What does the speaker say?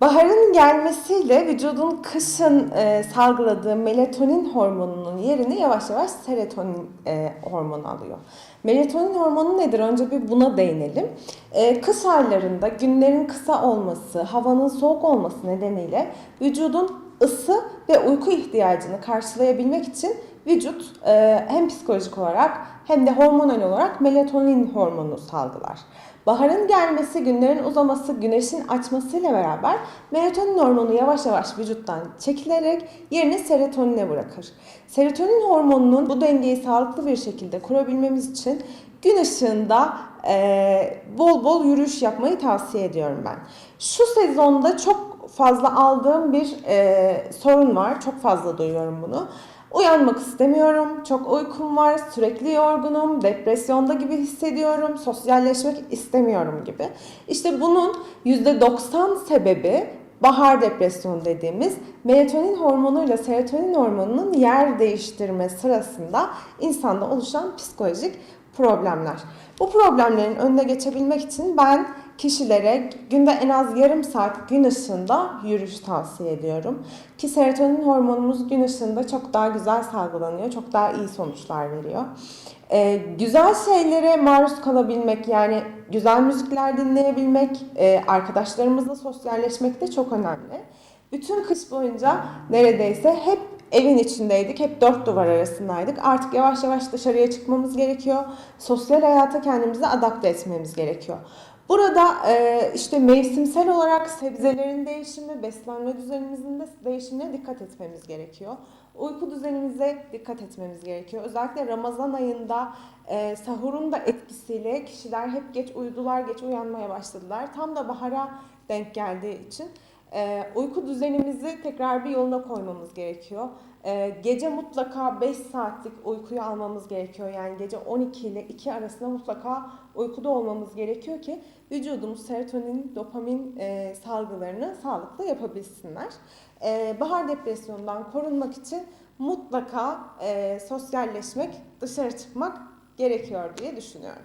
Baharın gelmesiyle vücudun kışın e, salgıladığı melatonin hormonunun yerini yavaş yavaş serotonin e, hormonu alıyor. Melatonin hormonu nedir? Önce bir buna değinelim. E, kış aylarında günlerin kısa olması, havanın soğuk olması nedeniyle vücudun ısı ve uyku ihtiyacını karşılayabilmek için vücut e, hem psikolojik olarak hem de hormonal olarak melatonin hormonu salgılar. Baharın gelmesi, günlerin uzaması, güneşin açmasıyla beraber melatonin hormonu yavaş yavaş vücuttan çekilerek yerini serotonine bırakır. Serotonin hormonunun bu dengeyi sağlıklı bir şekilde kurabilmemiz için gün ışığında e, bol bol yürüyüş yapmayı tavsiye ediyorum ben. Şu sezonda çok fazla aldığım bir e, sorun var. Çok fazla duyuyorum bunu. Uyanmak istemiyorum, çok uykum var, sürekli yorgunum, depresyonda gibi hissediyorum, sosyalleşmek istemiyorum gibi. İşte bunun %90 sebebi bahar depresyonu dediğimiz melatonin hormonuyla serotonin hormonunun yer değiştirme sırasında insanda oluşan psikolojik problemler. Bu problemlerin önüne geçebilmek için ben kişilere günde en az yarım saat gün ışığında yürüyüş tavsiye ediyorum. Ki serotonin hormonumuz gün ışığında çok daha güzel salgılanıyor, çok daha iyi sonuçlar veriyor. Ee, güzel şeylere maruz kalabilmek yani güzel müzikler dinleyebilmek, e, arkadaşlarımızla sosyalleşmek de çok önemli. Bütün kış boyunca neredeyse hep evin içindeydik, hep dört duvar arasındaydık. Artık yavaş yavaş dışarıya çıkmamız gerekiyor. Sosyal hayata kendimizi adapte etmemiz gerekiyor. Burada e, işte mevsimsel olarak sebzelerin değişimi, beslenme düzenimizin de değişimine dikkat etmemiz gerekiyor. Uyku düzenimize dikkat etmemiz gerekiyor. Özellikle Ramazan ayında e, sahurun da etkisiyle kişiler hep geç uyudular, geç uyanmaya başladılar. Tam da bahara denk geldiği için e, uyku düzenimizi tekrar bir yoluna koymamız gerekiyor. E, gece mutlaka 5 saatlik uykuyu almamız gerekiyor. Yani gece 12 ile 2 arasında mutlaka uykuda olmamız gerekiyor ki vücudumuz serotonin, dopamin e, salgılarını sağlıklı yapabilsinler. E, bahar depresyonundan korunmak için mutlaka e, sosyalleşmek, dışarı çıkmak gerekiyor diye düşünüyorum.